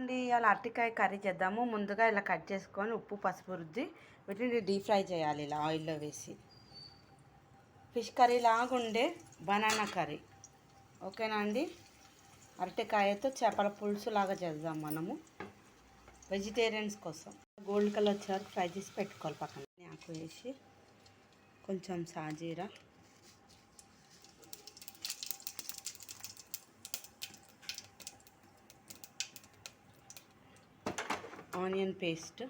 అండి ఇలా అరటికాయ కర్రీ చేద్దాము. ముందుగా ఇలా కట్ చేసుకొని ఉప్పు పసుపు రుద్ది వీటిని డీప్ ఫ్రై చేయాలి ఇలా ఆయిల్లో వేసి. ఫిష్ కర్రీ లాగుండే బనానా కర్రీ. ఓకేనా అండి? అరటికాయతో చేపల పులుసు లాగా చేద్దాం మనము. వెజిటేరియన్స్ కోసం. గోల్డ్ కలర్ వచ్చే వరకు ఫ్రై చేసి పెట్టుకోవాలి పక్కన. ఆకు వేసి కొంచెం సాజీరా. Onion paste.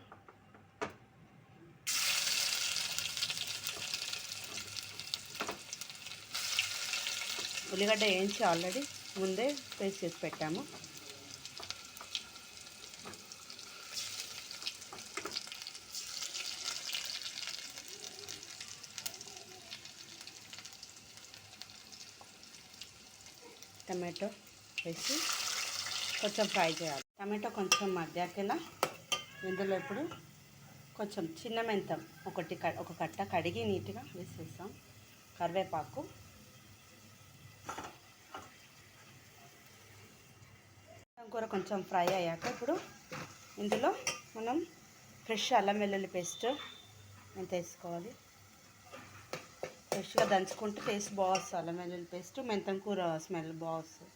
ఉల్లిగడ్డ వేయించి ఆల్రెడీ ముందే పేస్ట్ చేసి పెట్టాము. టమాటో వేసి కొంచెం ఫ్రై చేయాలి. టమాటో కొంచెం మగ్గాకలా ఇందులో ఇప్పుడు కొంచెం చిన్న మెంతం ఒకటి క ఒక కట్ట కడిగి నీట్గా వేసేస్తాం కరివేపాకు. కూర కొంచెం ఫ్రై అయ్యాక ఇప్పుడు ఇందులో మనం ఫ్రెష్ అల్లం వెల్లుల్లి పేస్ట్ ఎంత వేసుకోవాలి? ఫ్రెష్గా దంచుకుంటే టేస్ట్ బాగా అల్లం వెల్లుల్లి పేస్ట్ మెంతం కూర స్మెల్ బాగా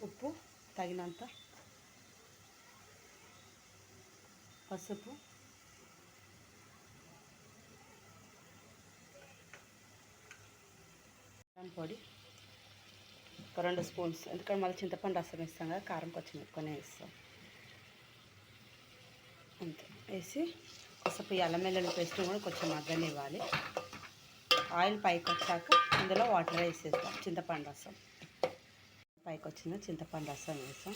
ఉప్పు తగినంత పసుపు. కారం పొడి. ఒక రెండు స్పూన్స్. ఎందుకంటే మళ్ళీ చింతపండు రసం వేస్తాం కదా కారం కొంచెం ఎక్కువనే వేస్తాం. అంతే. వేసి పసుపు ఈ పేస్ట్ కూడా కొంచెం మగ్గనివ్వాలి ఆయిల్ పైకి వచ్చాక అందులో వాటర్ వేసేస్తాం చింతపండు రసం. పైకి వచ్చిన చింతపండు రసం వేస్తాం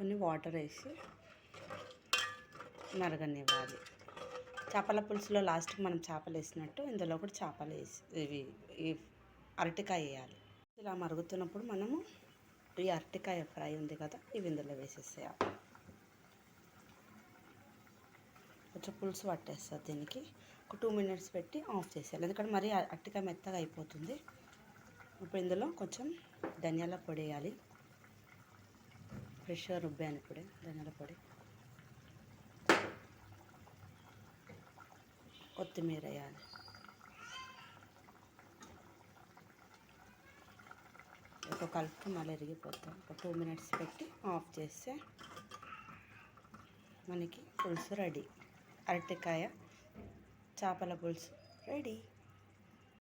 కొన్ని వాటర్ వేసి మరగనివ్వాలి చేపల పులుసులో లాస్ట్కి మనం చేపలు వేసినట్టు ఇందులో కూడా చేపలు వేసి ఇవి ఈ అరటికాయ వేయాలి. ఇలా మరుగుతున్నప్పుడు మనము ఈ అరటికాయ ఫ్రై ఉంది కదా ఇవి ఇందులో వేసేసేయాలి. కొంచెం పులుసు పట్టేస్తుంది దీనికి. ఒక టూ మినిట్స్ పెట్టి ఆఫ్ చేసేయాలి. ఎందుకంటే మరీ అరటికాయ మెత్తగా అయిపోతుంది. ఇప్పుడు ఇందులో కొంచెం ధనియాల పొడి వేయాలి. ఫ్రెష్గా రుబ్బాను ఇప్పుడే ధనియాల పొడి. కొత్తిమీర వేయాలి. ఒక కలుపు మళ్ళీ ఎరిగిపోతాం ఒక టూ మినిట్స్ పెట్టి ఆఫ్ చేస్తే మనకి పులుసు రెడీ. అరటికాయ చేపల పులుసు రెడీ.